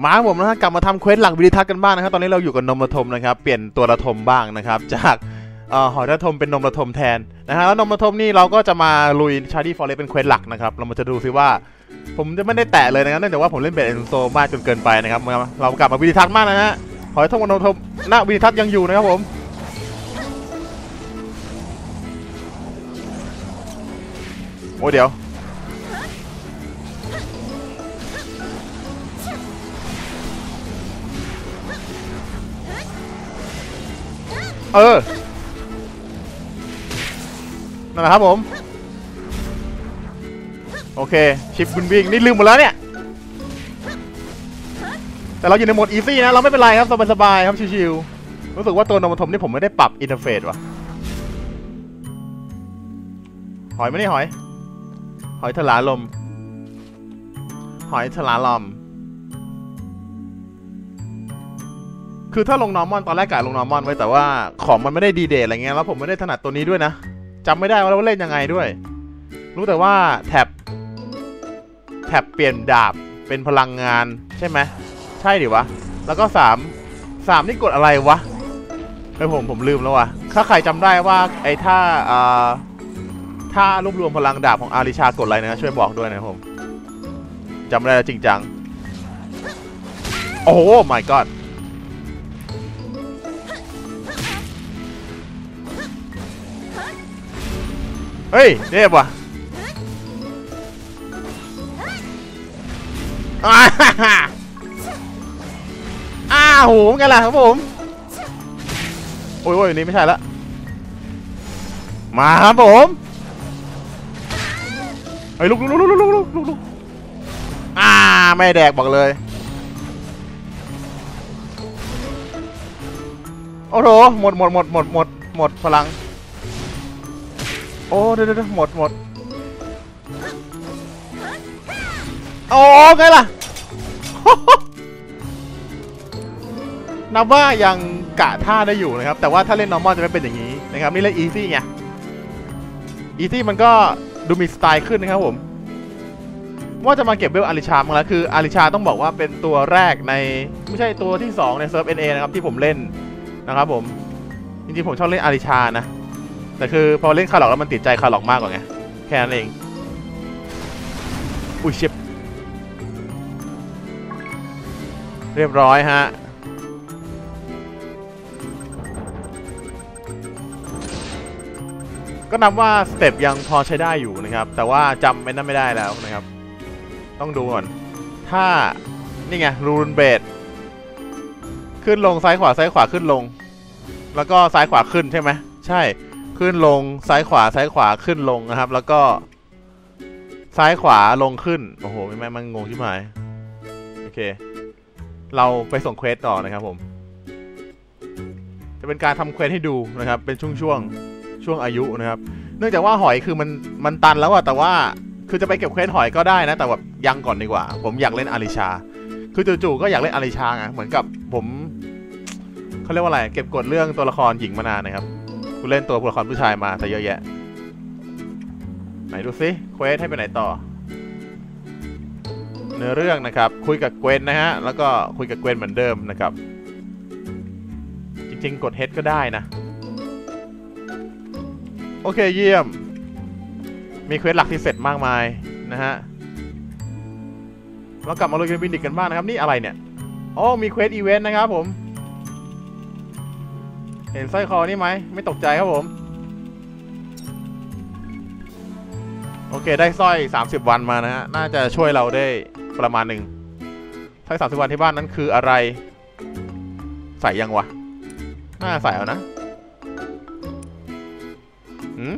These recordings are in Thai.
มาผมนะฮะกลับมาทำเควสหลักวิดิทัศน์กันบ้างนะครับ ตอนนี้เราอยู่กับนมระทมนะครับ เปลี่ยนตัวระทมบ้างนะครับ จากเอ่อหอยระทมเป็นนมระทมแทนนะฮะแล้วนมระทมนี่เราก็จะมาลุยชาร์ดี้ฟอเรสเป็นเควสหลักนะครับ เรามาจะดูซิว่า ผมจะไม่ได้แตะเลยนะครับเนื่องจากว่าผมเล่นเบสเอนโซมากจนเกินไปนะครับ เรากลับมาวิดิทัศน์มากนะฮะหอยทมกับนมระทมณวิดิทัศน์ยังอยู่นะครับผมโอ้เดี๋ยว เออ นั่นแหละครับผม โอเค ชิปบุนวิ่ง นี่ลืมหมดแล้วเนี่ย แต่เราอยู่ในโหมดอีซี่นะ เราไม่เป็นไรครับ สบายๆครับ ชิวๆ รู้สึกว่าตัวนมทมนี่ผมไม่ได้ปรับอินเทอร์เฟซว่ะ หอยไหมนี่หอย หอยทลาลม หอยทลาลม คือถ้าลงนอร์มอนตอนแรกกะลงนอร์มอนไว้แต่ว่าของมันไม่ได้ดีเดทอะไรเงี้ยแล้วผมไม่ได้ถนัดตัวนี้ด้วยนะจำไม่ได้ว่าเราเล่นยังไงด้วย รู้แต่ว่าแท็บแท็บเปลี่ยนดาบเป็นพลังงานใช่ไหมใช่ดิวะ แล้วก็สามสามนี่กดอะไรวะไอผมผมลืมแล้ววะถ้าใครจำได้ว่าไอ้ท่าอ่าท่ารวบรวมพลังดาบของอาริชากดอะไรนะช่วยบอกด้วยนะผมจำไม่ได้แล้วจริงจังโอ้โห my god เฮ้ยเทพว่ะอ้าฮ่าฮ่าอ้าวโหไงล่ะครับผม โอ้ยโอ้ยนนี้ไม่ใช่ละ มาครับผมเฮ้ยลุกลุกลุกลุกลุกลุกลุกลุกอ่าไม่แดกบอกเลย โอ้โหหมดหมดหมดหมดหมดหมดพลัง โอ้เดี๋ยวเดี๋ยวหมดหมดโอ้ไงล่ะนับว่ายังกะท่าได้อยู่นะครับ แต่ว่าถ้าเล่น normal จะไม่เป็นอย่างนี้นะครับ นี่เล่น easy ไง easy มันก็ดูมีสไตล์ขึ้นนะครับผม ว่าจะมาเก็บเวลอาริชามาแล้วคืออาริชาต้องบอกว่าเป็นตัวแรกใน ไม่ใช่ตัวที่ 2 ในเซิร์ฟ NA นะครับ ที่ผมเล่นนะครับผม จริงๆผมชอบเล่นอาริชานะ แต่คือพอเล่นคาร์ล็อกแล้วมันติดใจคาร์ล็อกมากกว่าไง แค่นั้นเอง อุ้ยเชิบเรียบร้อยฮะ ก็นับว่าสเต็ปยังพอใช้ได้อยู่นะครับ แต่ว่าจำไม่นั่นไม่ได้แล้วนะครับ ต้องดูก่อน ถ้า นี่ไงรูนเบดขึ้นลงซ้ายขวาซ้ายขวาขึ้นลง แล้วก็ซ้ายขวาขึ้นใช่ไหม ใช่ ขึ้นลงซ้ายขวาซ้ายขวาขึ้นลงนะครับ แล้วก็ ซ้ายขวาลงขึ้น โอ้โหไม่แม่มันงงชิบหาย โอเค เราไปส่งเควสต่อนะครับผม จะเป็นการทำเควสให้ดูนะครับ เป็นช่วงช่วงๆช่วงอายุนะครับ เนื่องจากว่าหอยคือมันมันตันแล้วอะแต่ว่าคือจะไปเก็บเควสหอยก็ได้นะ แต่แบบยังก่อนดีกว่า ผมอยากเล่นอาริชา คือจู่ๆก็อยากเล่นอาริชาไงเหมือนกับผมเขาเรียกว่าอะไร เก็บกดเรื่องตัวละครหญิงมานานนะครับ กูเล่นตัวละครผู้ชายมาแต่เยอะแยะ ไหนดูซิเควสให้ไปไหนต่อ เนื้อเรื่องนะครับ คุยกับเกวนนะฮะ แล้วก็คุยกับเกวนเหมือนเดิมนะครับ จริงๆ กด H ก็ได้นะ โอเคเยี่ยม มีเควสหลักที่เสร็จมากมายนะฮะเรากลับมาลุยกันบินดิกกันบ้างนะครับ นี่อะไรเนี่ย อ๋อ มีเควสอีเวนต์นะครับผม เห็นสร้อยคอนี่ไหม ไม่ตกใจครับผม โอเค ได้สร้อย 30 วันมานะฮะ น่าจะช่วยเราได้ประมาณหนึ่งสร้อย30 วันที่บ้านนั้นคืออะไร ใส่ยังวะ น่าใส่เอานะหืม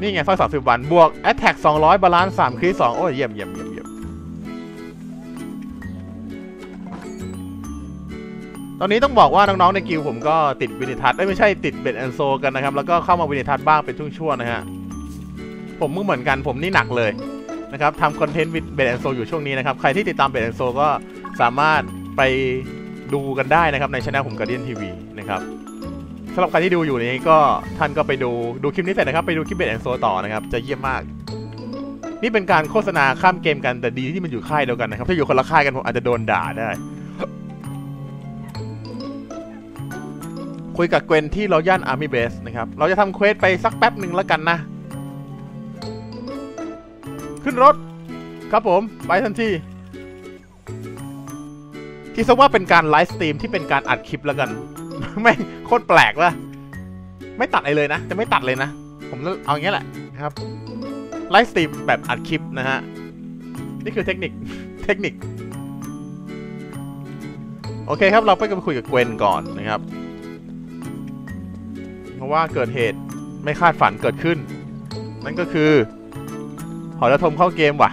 นี่ไงสร้อย30 วัน บวก Attack 200 บาลานซ์3คริส2โอ้ยเยี่ยมเยี่ยมเยี่ยม ตอนนี้ต้องบอกว่าน้องๆในกิลผมก็ติดวินิทัศน์ไม่ใช่ติดเบดแอนโซกันนะครับ แล้วก็เข้ามาวินิทัศน์บ้างเป็นช่วงๆนะฮะ ผมมึงเหมือนกันผมนี่หนักเลยนะครับทำคอนเทนต์เบดแอนโซอยู่ช่วงนี้นะครับ ใครที่ติดตามเบดแอนโซก็สามารถไปดูกันได้นะครับในช่องผมก u a r d i a n TV นะครับสำหรับใครที่ดูอยู่นี้ก็ท่านก็ไปดูดูคลิปนี้เสร็จนะครับ ไปดูคลิปเบดแอนโซต่อนะครับ จะเยี่ยมมาก นี่เป็นการโฆษณาข้ามเกมกันแต่ดีที่มันอยู่ค่ายเดียวกันนะครับถ้าอยู่คนละค่ายกันผมอาจจะโดนด่าได้ คุยกับเกวนที่เราย่านอาร์มี่เบสนะครับ เราจะทำเควสไปสักแป๊บหนึ่งแล้วกันนะ ขึ้นรถ ครับผม ไปทันทีคิดซะว่าเป็นการไลฟ์สตรีมที่เป็นการอัดคลิปแล้วกันแม่งโคตรแปลกลยไม่ตัดอะไรเลยนะ จะไม่ตัดเลยนะ ผมเอาอย่างนี้ยแหละครับไลฟ์สตรีมแบบอัดคลิปนะฮะ นี่คือเทคนิคเทคนิค โอเคครับเราไปกันคุยกับเกวนก่อนนะครับ เพราะว่าเกิดเหตุไม่คาดฝันเกิดขึ้น นั่นก็คือ หอระทมเข้าเกมว่ะ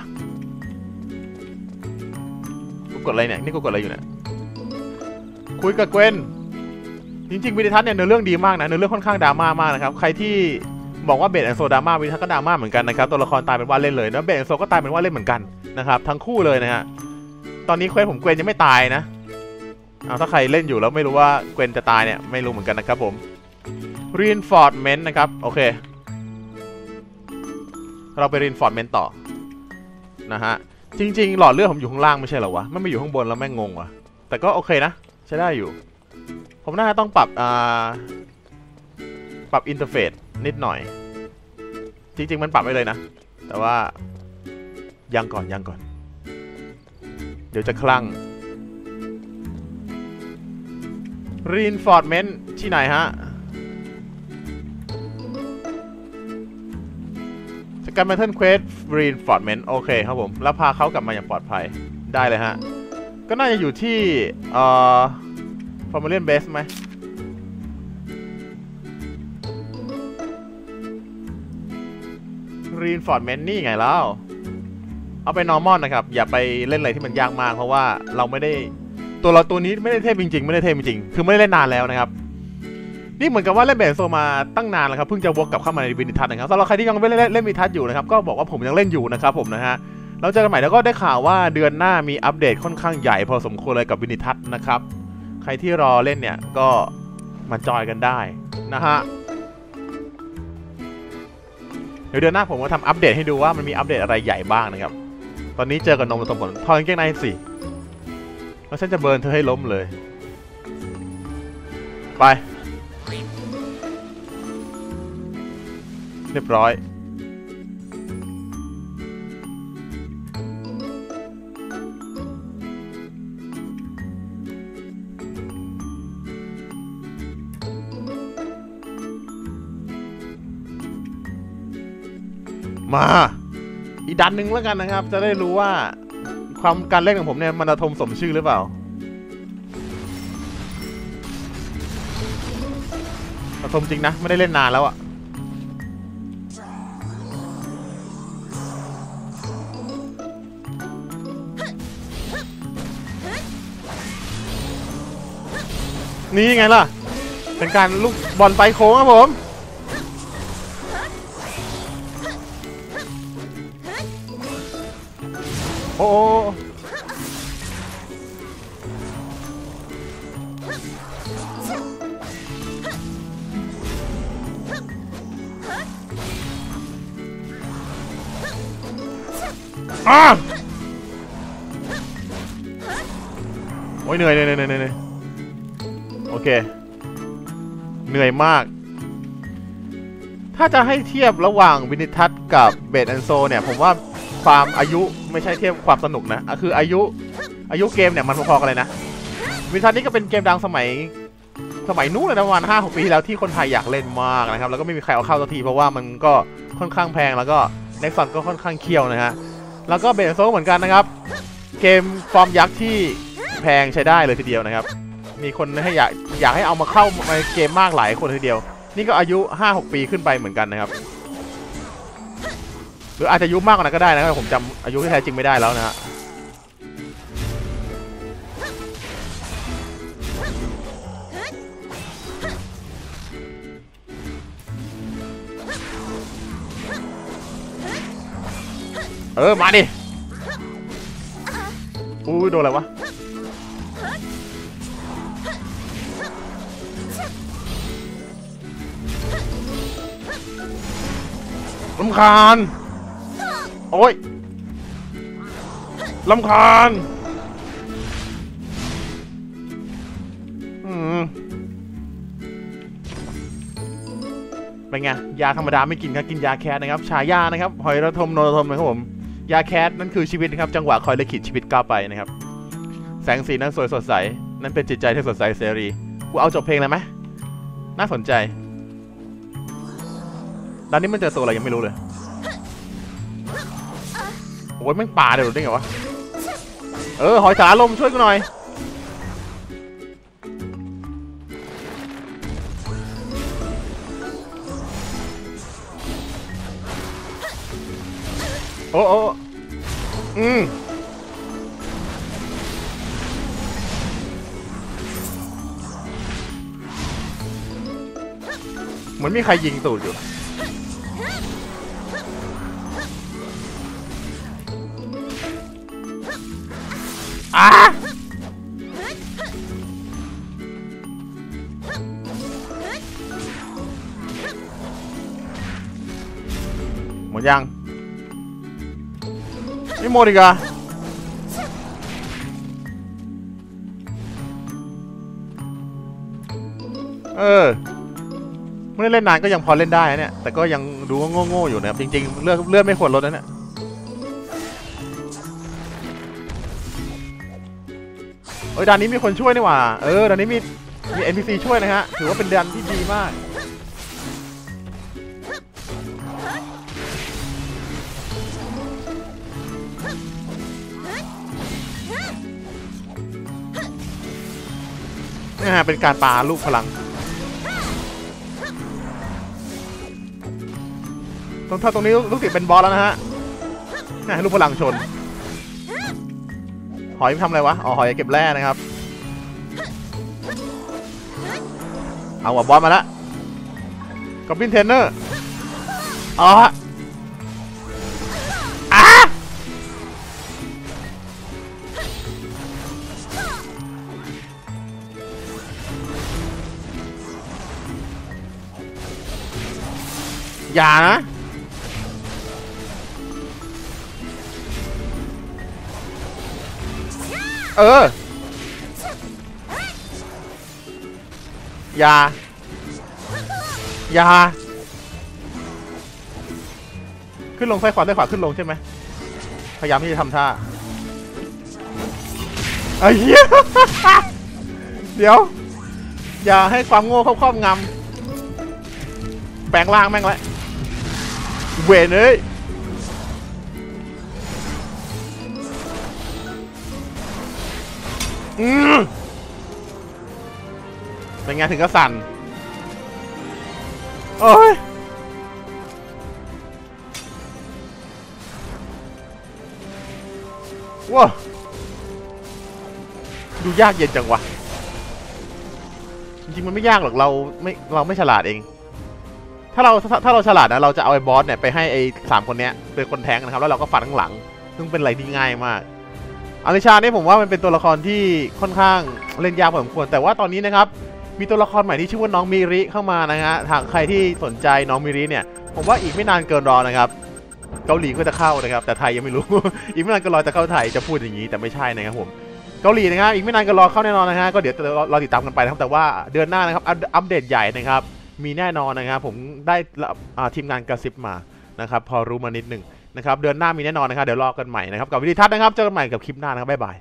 กูกดอะไรเนี่ยนี่กูกดอะไรอยู่เนี่ยคุยกับเกวนจริงๆวิดิทัศน์เนี่ยเนื้อเรื่องดีมากนะเนื้อเรื่องค่อนข้างดราม่ามากนะครับใครที่บอกว่าเบสแอนโซดราม่าวิดิทัศน์ก็ดราม่าเหมือนกันนะครับตัวละครตายเป็นว่าเล่นเลยแล้วเบสแอนโซก็ตายเป็นว่าเล่นเหมือนกันนะครับทั้งคู่เลยนะฮะตอนนี้เควสผมเกวนยังไม่ตายนะเอาถ้าใครเล่นอยู่แล้วไม่รู้ว่าเกวนจะตายเนี่ยไม่รู้เหมือนกันนะครับผม reinforcement นะครับ โอเค เราไป reinforcement ต่อ นะฮะ จริง ๆ หลอดเลือดผมอยู่ข้างล่างไม่ใช่เหรอวะ ไม่มาอยู่ข้างบนแล้วแม่งงงว่ะแต่ก็โอเคนะ ใช้ได้อยู่ ผมน่าจะต้องปรับ อ่า ปรับอินเทอร์เฟซนิดหน่อย จริง ๆ มันปรับไม่เลยนะ แต่ว่า ยังก่อนยังก่อน เดี๋ยวจะคลั่ง reinforcement ที่ไหนฮะ การแมทเทิลเควส reinforcement โอเคครับผม แล้วพาเขากลับมาอย่างปลอดภัยได้เลยฮะ ก็น่าจะอยู่ที่เอ่อฟอร์มูเลียนเบสไหม reinforcement นี่ไงแล้ว เอาไป normal นะครับ อย่าไปเล่นอะไรที่มันยากมากเพราะว่าเราไม่ได้ตัวเราตัวนี้ไม่ได้เทพจริงๆ ไม่ได้เทพจริงๆ คือไม่ได้เล่นนานแล้วนะครับ นี่เหมือนกับว่าเล่นเบสโซมาตั้งนานแล้วครับเพิ่งจะวกกลับเข้ามาในวินิทัศน์นะครับสำหรับใครที่ยังไม่เล่นเล่นวินิทัศน์อยู่นะครับก็บอกว่าผมยังเล่นอยู่นะครับผมนะฮะเราเจอกันใหม่แล้วก็ได้ข่าวว่าเดือนหน้ามีอัปเดตค่อนข้างใหญ่พอสมควรเลยกับวินิทัศน์นะครับใครที่รอเล่นเนี่ยก็มาจอยกันได้นะฮะเดี๋ยวเดือนหน้าผมก็ทำอัปเดตให้ดูว่ามันมีอัปเดตอะไรใหญ่บ้างนะครับ ตอนนี้เจอกับนมสมผลทอนเกงในสิแล้วฉันจะเบิร์นเธอให้ล้มเลย ไป เรียบร้อย มา อีกดันหนึ่งแล้วกันนะครับ จะได้รู้ว่าความการเล่นของผมเนี่ย มันระทมสมชื่อหรือเปล่าระทมจริงนะ ไม่ได้เล่นนานแล้วอะ นี่ไงล่ะ เป็นการลูกบอลไปโค้งครับผม โอ้โอ้อ้าโอ้ยเหนื่อยเหนื่อยเหนื่อยเหนื่อย โอเค เหนื่อยมาก ถ้าจะให้เทียบระหว่างวินิทัศน์กับเบดแอนโซเนี่ย ผมว่าความอายุไม่ใช่เทียบความสนุกนะคืออายุอายุเกมเนี่ยมันพอๆกันเลยนะ วินิทัศน์นี่ก็เป็นเกมดังสมัยสมัยนู้นเลยนะประมาณห้าหกปีที่แล้วที่คนไทยอยากเล่นมากนะครับ แล้วก็ไม่มีใครเอาเข้าสักทีเพราะว่ามันก็ค่อนข้างแพงแล้วก็เน็กซอนก็ค่อนข้างเคี่ยวนะฮะ แล้วก็เบดโซเหมือนกันนะครับ เกมฟอร์มยักษ์ที่แพงใช้ได้เลยทีเดียวนะครับ มีคนให้อยากอยากให้เอามาเข้าในเกมมากหลายคนทีเดียว นี่ก็อายุ 5-6 ปีขึ้นไปเหมือนกันนะครับ หรืออาจจะอายุมากกว่านั้นก็ได้นะครับผมจำอายุที่แท้จริงไม่ได้แล้วนะฮะเออ มาดิ อุ้ยโดนอะไรวะ รำคาญ โอ้ยลำคาญเป็นไงยาธรรมดาไม่กินครับกินยาแคสนะครับฉายานะครับหอยระทมโนระทมนะครับผมยาแคสนั่นคือชีวิตนะครับ จังหวะคอยลิขิตชีวิตก้าวไปนะครับ แสงสีนั้นสวยสดใส นั่นเป็นจิตใจที่สดใสเสรีกูเอาจบเพลงเลยไหมน่าสนใจ ด้านนี้มันเจอตัวอะไรยังไม่รู้เลยโอ้ยแม่งป่าเดี๋ยวได้ไงวะ เออหอยสาลมช่วยกูหน่อย โอ้โอ้อืมเหมือนมีใครยิงตูดอยู่ อะหมดยังไม่หมดอีกอะเออไม่ได้เล่นนานก็ยังพอเล่นได้เนี่ย แต่ก็ยังดูว่าโง่ๆอยู่นะครับจริงๆเลือดเลือดไม่ควรลดนะเนี่ย เอ้ยด่านนี้มีคนช่วยนี่หว่า เออด่านนี้มีมี NPC ช่วยนะฮะ ถือว่าเป็นด่านที่ดีมาก นี่ฮะเป็นการปาลูกพลัง ตรงถ้าตรงนี้ลูกศิษย์เป็นบอสแล้วนะฮะนี่ให้ลูกพลังชน หอยมันทำอะไรวะ อ๋อ หอยเก็บแร่นะครับ เอาว่ะบอสมาล้วกอบบินเทนเนอร์ อ๋ออะอย่านะ เออ อย่า อย่า ขึ้นลงซ้ายขวาซ้ายขวาขึ้นลงใช่ไหม พยายามที่จะทำท่าไอ้เหี้ย เดี๋ยว อย่าให้ความโง่เข้าครอบงำ แปลงร่างแม่งเลยเวนเอ้ย อืมเป็นไงถึงก็สั่น โอ้ยว้าดูยากเย็นจังวะ จริงๆมันไม่ยากหรอกเราไม่เราไม่ฉลาดเอง ถ้าเราถ้าถ้าเราฉลาดนะเราจะเอาไอ้บอสเนี่ยไปให้ไอ้สามคนเนี้ยเป็นคนแทงนะครับแล้วเราก็ฟันข้างหลัง ซึ่งเป็นอะไรที่ง่ายมาก อลิชาเนี่ยผมว่ามันเป็นตัวละครที่ค่อนข้างเล่นยากพอสมควร แต่ว่าตอนนี้นะครับมีตัวละครใหม่ที่ชื่อว่าน้องมิริเข้ามานะฮะหากใครที่สนใจน้องมิริเนี่ย ผมว่าอีกไม่นานเกินรอนะครับเกาหลีก็จะเข้านะครับ แต่ไทยยังไม่รู้ อีกไม่นานก็รอจะเข้าไทยจะพูดอย่างนี้แต่ไม่ใช่นะครับผมเกาหลีนะครับอีกไม่นานก็รอเข้าแน่นอนนะฮะก็เดี๋ยวรอรอติดตามกันไปนะครับแต่ว่าเดือนหน้านะครับอัปเดตใหญ่นะครับมีแน่นอนนะครับผมได้ทีมงานกระซิบมานะครับพอรู้มานิดหนึ่ง นะครับเดือนหน้ามีแน่นอนนะครับเดี๋ยวรอกันใหม่นะครับกับวิดีทัศน์นะครับเจอกันใหม่กับคลิปหน้านะครับบ๊ายบาย